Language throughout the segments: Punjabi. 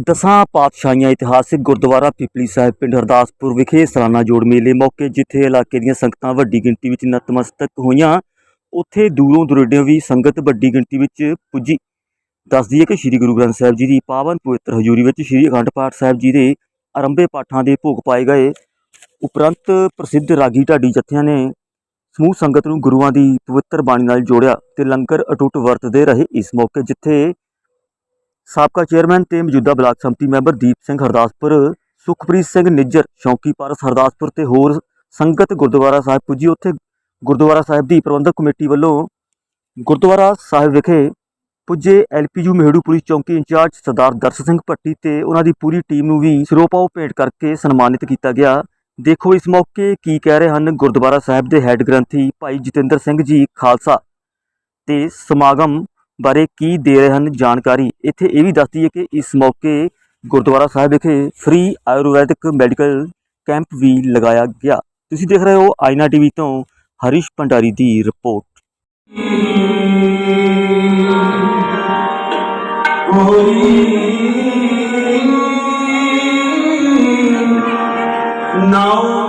ਦਸਾਂ ਪਾਤਸ਼ਾਹੀਆਂ ਇਤਿਹਾਸਿਕ ਗੁਰਦੁਆਰਾ ਪਿਪਲੀ ਸਾਹਿਬ ਪਿੰਡ ਹਰਦਾਸਪੁਰ ਵਿਖੇ ਸਾਲਾਨਾ ਜੋੜ ਮੇਲੇ ਮੌਕੇ, ਜਿੱਥੇ ਇਲਾਕੇ ਦੀਆਂ ਸੰਗਤਾਂ ਵੱਡੀ ਗਿਣਤੀ ਵਿੱਚ ਨਤਮਸਤਕ ਹੋਈਆਂ। ਉੱਥੇ ਦੂਰੋਂ ਦੁਰੇਡਿਓਂ ਵੀ ਸੰਗਤ ਵੱਡੀ ਗਿਣਤੀ ਵਿੱਚ ਪੁੱਜੀ। ਦੱਸਦੀ ਹੈ ਕਿ ਸ੍ਰੀ ਗੁਰੂ ਗ੍ਰੰਥ ਸਾਹਿਬ ਜੀ ਦੀ ਪਾਵਨ ਪਵਿੱਤਰ ਹਜ਼ੂਰੀ ਵਿੱਚ ਸ੍ਰੀ ਅਖੰਡ ਪਾਠ ਸਾਹਿਬ ਜੀ ਦੇ ਆਰੰਭੇ ਪਾਠਾਂ ਦੇ ਭੋਗ ਪਾਏ ਗਏ। ਉਪਰੰਤ ਪ੍ਰਸਿੱਧ ਰਾਗੀ ਢਾਡੀ ਜਥਿਆਂ ਨੇ ਸਮੂਹ ਸੰਗਤ ਨੂੰ ਗੁਰੂਆਂ ਦੀ ਪਵਿੱਤਰ ਬਾਣੀ ਨਾਲ ਜੋੜਿਆ ਤੇ ਲੰਗਰ ਅਟੁੱਟ ਵਰਤਦੇ ਰਹੇ। ਇਸ ਮੌਕੇ ਜਿੱਥੇ ਸਾਬਕਾ ਚੇਅਰਮੈਨ ਤੇ ਮੌਜੂਦਾ ਬਲਾਕ ਸੰਮਤੀ ਮੈਂਬਰ ਦੀਪ ਸਿੰਘ ਹਰਦਾਸਪੁਰ, ਸੁਖਪ੍ਰੀਤ ਸਿੰਘ ਨਿੱਜਰ ਸ਼ੌਂਕੀ ਪਾਰਸ ਹਰਦਾਸਪੁਰ ਤੇ ਹੋਰ ਸੰਗਤ ਗੁਰਦੁਆਰਾ ਸਾਹਿਬ ਪੁੱਜੀ। ਉੱਥੇ ਗੁਰਦੁਆਰਾ ਸਾਹਿਬ ਦੀ ਪ੍ਰਬੰਧਕ ਕਮੇਟੀ ਵੱਲੋਂ ਗੁਰਦੁਆਰਾ ਸਾਹਿਬ ਵਿਖੇ ਪੁੱਜੇ ਐਲਪੀਯੂ ਮਹਿੜੂ ਪੁਲਿਸ ਚੌਂਕੀ ਇੰਚਾਰਜ ਸਰਦਾਰ ਦਰਸ਼ਨ ਸਿੰਘ ਭੱਟੀ ਤੇ ਉਹਨਾਂ ਦੀ ਪੂਰੀ ਟੀਮ ਨੂੰ ਵੀ ਸਿਰੋਪਾਓ ਭੇਟ ਕਰਕੇ ਸਨਮਾਨਿਤ ਕੀਤਾ ਗਿਆ। ਦੇਖੋ ਇਸ ਮੌਕੇ ਕੀ ਕਹਿ ਰਹੇ ਹਨ ਗੁਰਦੁਆਰਾ ਸਾਹਿਬ ਦੇ ਹੈੱਡ ਗ੍ਰੰਥੀ ਭਾਈ ਜਤਿੰਦਰ ਸਿੰਘ ਜੀ ਖਾਲਸਾ ਤੇ ਸਮਾਗਮ ਬਾਰੇ ਕੀ ਦੇ ਰਹੇ ਹਨ ਜਾਣਕਾਰੀ? ਇੱਥੇ ਇਹ ਵੀ ਦੱਸਦੀ ਹੈ ਕਿ ਇਸ ਮੌਕੇ ਗੁਰਦੁਆਰਾ ਸਾਹਿਬ ਵਿਖੇ ਫ੍ਰੀ ਆਯੁਰਵੈਦਿਕ ਮੈਡੀਕਲ ਕੈਂਪ ਵੀ ਲਗਾਇਆ ਗਿਆ। ਤੁਸੀਂ ਦੇਖ ਰਹੇ ਹੋ ਆਇਨਾ ਟੀਵੀ ਤੋਂ ਹਰੀਸ਼ ਭੰਡਾਰੀ ਦੀ ਰਿਪੋਰਟ। ਨਾਉ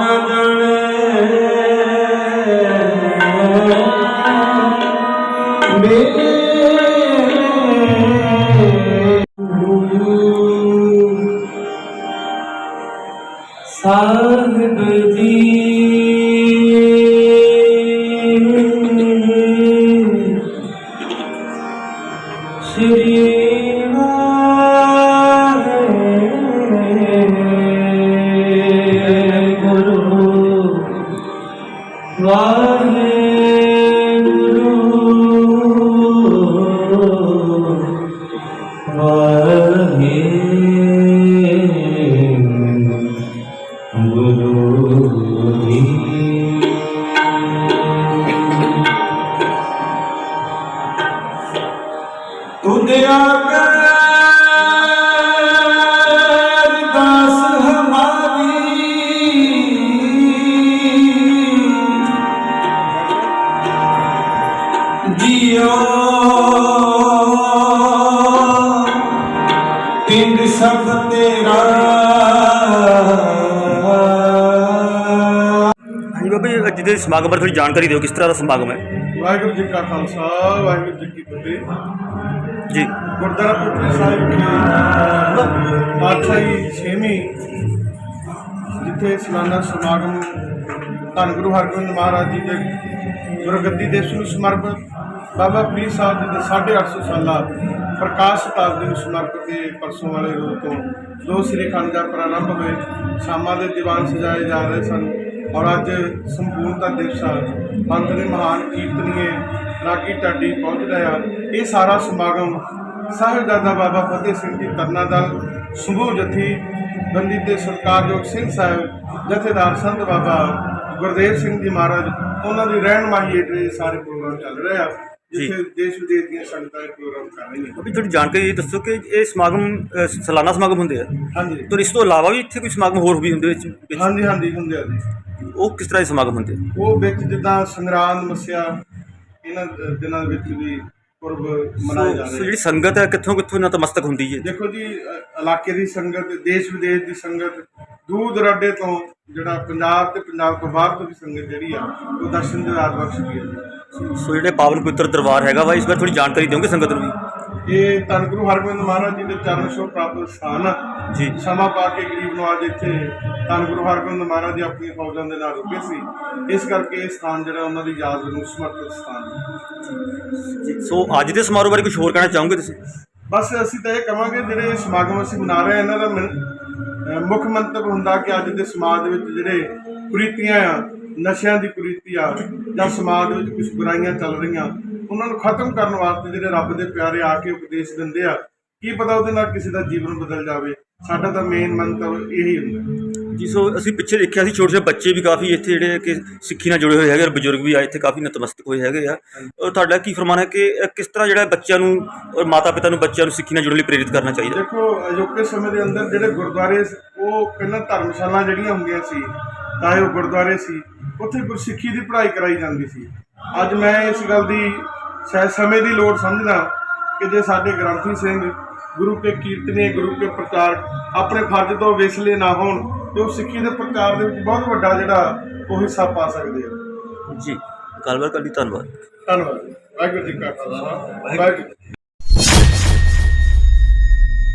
ਸਭ ਤੇਰਾ ਹਾਂਜੀ ਬਾਬਾ ਜੀ ਅੱਜ ਦੇ ਸਮਾਗਮ ਬਾਰੇ ਥੋੜੀ ਜਾਣਕਾਰੀ ਦਿਓ ਕਿਸ ਤਰ੍ਹਾਂ ਦਾ ਸਮਾਗਮ ਹੈ? ਵਾਹਿਗੁਰੂ ਜੀ ਕਾ ਖਾਲਸਾ ਵਾਹਿਗੁਰੂ ਜੀ ਕੀ ਫਤਿਹ। ਜੀ। ਗੁਰਦੁਆਰਾ ਪੁੱਤਰੀ ਸਾਹਿਬ ਵਿਖੇ ਪਾਤਸ਼ਾਹੀ ਛੇਵੀਂ ਜਿੱਥੇ ਸਾਲਾਨਾ ਸਮਾਗਮ ਧੰਨ ਗੁਰੂ ਹਰਗੋਬਿੰਦ ਮਹਾਰਾਜ ਜੀ ਦੇ ਗੁਰਗੱਦੀ ਦੇ ਨੂੰ ਸਮਰਪਿਤ ਬਾਬਾ ਫਰੀਦ ਸਾਹਿਬ ਜੀ ਦੇ 850 ਸਾਲਾ ਪ੍ਰਕਾਸ਼ ਸ਼ਤਾਬਦੀ ਨੂੰ ਸਮਰਪਿਤ ਇਹ ਪਰਸੋਂ ਵਾਲੇ ਰੋਜ਼ ਤੋਂ ਦੋ ਸ੍ਰੀ ਖੰਡ ਦਾ ਪ੍ਰਾਰੰਭ ਹੋਏ ਸ਼ਾਮਾਂ ਦੇ ਦੀਵਾਨ ਸਜਾਏ ਜਾ ਰਹੇ ਸਨ ਔਰ ਅੱਜ ਸੰਪੂਰਨਤਾ ਦਿਵਸ ਆ। ਪੰਥ ਦੇ ਮਹਾਨ ਕੀਰਤਨੀਏ ਰਾਗੀ ਢਾਡੀ ਪਹੁੰਚ ਰਹੇ ਇਹ ਸਾਰਾ ਸਮਾਗਮ ਸਾਹਿਬਜ਼ਾਦਾ ਬਾਬਾ ਫਤਿਹ ਸਿੰਘ ਜੀ ਤਰਨਾ ਦਲ ਸਮੂਹ ਜਥੀ ਬੰਦੀ ਤੇ ਸਰਕਾਰਯੋਗ ਸਿੰਘ ਸਾਹਿਬ, ਜਥੇਦਾਰ ਸੰਤ ਬਾਬਾ ਗੁਰਦੇਵ ਸਿੰਘ ਜੀ ਮਹਾਰਾਜ, ਉਹਨਾਂ ਦੀ ਰਹਿਨਮਾਈ ਹੇਠ ਇਹ ਸਾਰੇ ਪ੍ਰੋਗਰਾਮ ਚੱਲ ਰਹੇ ਆ। ਜਿੱਥੇ ਦੇਸ਼ ਵਿਦੇਸ਼ ਦੀਆਂ ਸੰਗਤਾਂ ਇਹ ਪ੍ਰੋਗਰਾਮ ਕਰ ਰਹੀਆਂ ਬਾਬਾ ਜੀ ਥੋੜੀ ਜਾਣਕਾਰੀ ਇਹ ਦੱਸੋ ਕਿ ਇਹ ਸਮਾਗਮ ਅ, ਸਾਲਾਨਾ ਸਮਾਗਮ ਹੁੰਦੇ ਆ। ਹਾਂਜੀ। ਤੇ ਇਸ ਤੋਂ ਇਲਾਵਾ ਵੀ ਇੱਥੇ ਕੋਈ ਸਮਾਗਮ ਹੋਰ ਵੀ ਹੁੰਦੇ ਵਿੱਚ? ਵਿੱਚ? ਹਾਂਜੀ ਹਾਂਜੀ ਹੁੰਦੇ ਆ ਜੀ। ਉਹ ਕਿਸ ਤਰ੍ਹਾਂ ਦੇ ਸਮਾਗਮ ਹੁੰਦੇ ਆ? ਉਹ ਵਿੱਚ ਜਿੱਦਾਂ ਸੰਗਰਾਂਦ ਮੱਸਿਆ ਇਹਨਾਂ ਦਿਨਾਂ ਦੇ ਵਿੱਚ ਵੀ ਪੁਰਬ ਮਨਾਏ ਜਾ ਸੋ ਰਹੇ ਜਿਹੜੀ ਸੰਗਤ ਹੈ ਕਿੱਥੋਂ ਕਿੱਥੋਂ ਨਤਮਸਤਕ ਹੁੰਦੀ ਹੈ? ਦੇਖੋ ਜੀ ਅ, ਇਲਾਕੇ ਦੀ ਸੰਗਤ ਦੇਸ਼ ਵਿਦੇਸ਼ ਦੀ ਸੰਗਤ ਦੂਰ ਦਰਾਡੇ ਤੋਂ ਜਿਹੜਾ ਪੰਜਾਬ ਤੇ ਪੰਜਾਬ ਤੋਂ ਬਾਹਰ ਤੋਂ ਵੀ ਸੰਗਤ ਜਿਹੜੀ ਆ ਉਹ ਦਰਸ਼ਨ ਦਿਦਾਰ ਬਖਸ਼ਦੀ ਹੈ। ਸੋ ਜਿਹੜੇ ਪਾਵਨ ਪਵਿੱਤਰ ਦਰਬਾਰ ਹੈਗਾ ਵਾ ਇਸ ਬਾਰੇ ਥੋੜੀ ਜਾਣਕਾਰੀ ਦਿਓਗੇ ਸੰਗਤ ਨੂੰ ਵੀ? ਇਹ ਧੰਨ ਗੁਰੂ ਹਰਗੋਬਿੰਦ ਮਹਾਰਾਜ ਜੀ ਦੇ ਚਰਨ ਛੋਹ ਪ੍ਰਾਪਤ ਸਥਾਨ ਆ। ਜੀ। ਸਮਾਂ ਪਾ ਕੇ ਗਰੀਬ ਨਵਾਜ ਇੱਥੇ ਧੰਨ ਗੁਰੂ ਹਰਗੋਬਿੰਦ ਮਹਾਰਾਜ ਜੀ ਆਪਣੀ ਫੌਜਾਂ ਦੇ ਨਾਲ ਰੁਕੇ ਸੀ। ਇਸ ਕਰਕੇ ਇਹ ਸਥਾਨ ਜਿਹੜਾ ਉਹਨਾਂ ਦੀ ਯਾਦ ਨੂੰ ਸਮਰਪਿਤ ਸਥਾਨ ਹੈ ਜੀ ਸੋ ਅੱਜ ਦੇ ਸਮਾਰੋਹ ਬਾਰੇ ਕੁਝ ਹੋਰ ਕਹਿਣਾ ਚਾਹੋਗੇ ਤੁਸੀਂ? ਬਸ ਅਸੀਂ ਤਾਂ ਇਹ ਕਵਾਂਗੇ ਜਿਹੜੇ ਸਮਾਗਮ ਅਸੀਂ ਮਨਾ ਰਹੇ ਹਾਂ ਇਹਨਾਂ ਦਾ ਮੁੱਖ ਮੰਤਵ ਹੁੰਦਾ ਕਿ ਅੱਜ ਦੇ ਸਮਾਜ ਦੇ ਵਿੱਚ ਜਿਹੜੇ ਕੁਰੀਤੀਆਂ ਆ ਨਸ਼ਿਆਂ ਦੀ ਕੁਰੀਤੀ ਆ ਜਾਂ ਸਮਾਜ ਵਿੱਚ ਕੁਝ ਬੁਰਾਈਆਂ ਚੱਲ ਰਹੀਆਂ ਉਹਨਾਂ ਨੂੰ ਖਤਮ ਕਰਨ ਵਾਸਤੇ ਜਿਹੜੇ ਰੱਬ ਦੇ ਪਿਆਰੇ ਆ ਕੇ ਉਪਦੇਸ਼ ਦਿੰਦੇ ਆ ਕੀ ਪਤਾ ਉਹਦੇ ਨਾਲ ਕਿਸੇ ਦਾ ਜੀਵਨ ਬਦਲ ਜਾਵੇ? ਸਾਡਾ ਤਾਂ ਮੇਨ ਮੰਤਵ ਇਹੀ ਹੁੰਦਾ। ਜੀ ਸੋ ਅਸੀਂ ਪਿੱਛੇ ਦੇਖਿਆ ਸੀ ਛੋਟੇ ਛੋਟੇ ਬੱਚੇ ਵੀ ਕਾਫੀ ਇੱਥੇ ਜਿਹੜੇ ਕਿ ਸਿੱਖੀ ਨਾਲ ਜੁੜੇ ਹੋਏ ਹੈਗੇ ਔਰ ਬਜ਼ੁਰਗ ਵੀ ਆ ਇੱਥੇ ਕਾਫੀ ਨਤਮਸਤਕ ਹੋਏ ਹੈਗੇ ਆ। ਔਰ ਤੁਹਾਡਾ ਕੀ ਫਰਮਾਨ ਹੈ ਕਿ ਕਿਸ ਤਰ੍ਹਾਂ ਜਿਹੜਾ ਬੱਚਿਆਂ ਨੂੰ ਔਰ ਮਾਤਾ ਪਿਤਾ ਨੂੰ ਬੱਚਿਆਂ ਨੂੰ ਸਿੱਖੀ ਨਾਲ ਜੁੜਨ ਲਈ ਪ੍ਰੇਰਿਤ ਕਰਨਾ ਚਾਹੀਦਾ? ਦੇਖੋ ਅਜੋਕੇ ਸਮੇਂ ਦੇ ਅੰਦਰ ਜਿਹੜੇ ਗੁਰਦੁਆਰੇ ਉਹ ਪਹਿਲਾਂ ਧਰਮਸ਼ਾਲਾ ਜਿਹੜੀਆਂ ਹੁੰਦੀਆਂ ਸੀ ਚਾਹੇ ਉਹ ਗੁਰਦੁਆਰੇ ਸੀ ਉੱਥੇ ਗੁਰਸਿੱਖੀ ਦੀ ਪੜ੍ਹਾਈ ਕਰਾਈ ਜਾਂਦੀ ਸੀ। ਅੱਜ ਮੈਂ ਇਸ ਗੱਲ ਦੀ ਸ਼ਾਇਦ ਸਮੇਂ ਦੀ ਲੋੜ ਸਮਝਦਾ ਕਿ ਜੇ ਸਾਡੇ ਗ੍ਰੰਥੀ ਸਿੰਘ ਗੁਰੂ ਕੇ ਕੀਰਤਨੇ ਗੁਰੂ ਕੇ ਪ੍ਰਚਾਰ ਆਪਣੇ ਫਰਜ਼ ਤੋਂ ਵਿਸਲੇ ਨਾ ਹੋਣ ਤੇ ਉਹ ਸਿੱਖੀ ਦੇ ਪ੍ਰਚਾਰ ਦੇ ਵਿੱਚ ਬਹੁਤ ਵੱਡਾ ਜਿਹੜਾ ਉਹ ਹਿੱਸਾ ਪਾ ਸਕਦੇ ਆ। ਜੀ ਗੱਲਬਾਤ ਕਰਨ ਲਈ ਧੰਨਵਾਦ। ਧੰਨਵਾਦ। ਵਾਹਿਗੁਰੂ ਜੀ ਕਾ ਖਾਲਸਾ। ਵਾਹਿਗੁਰੂ।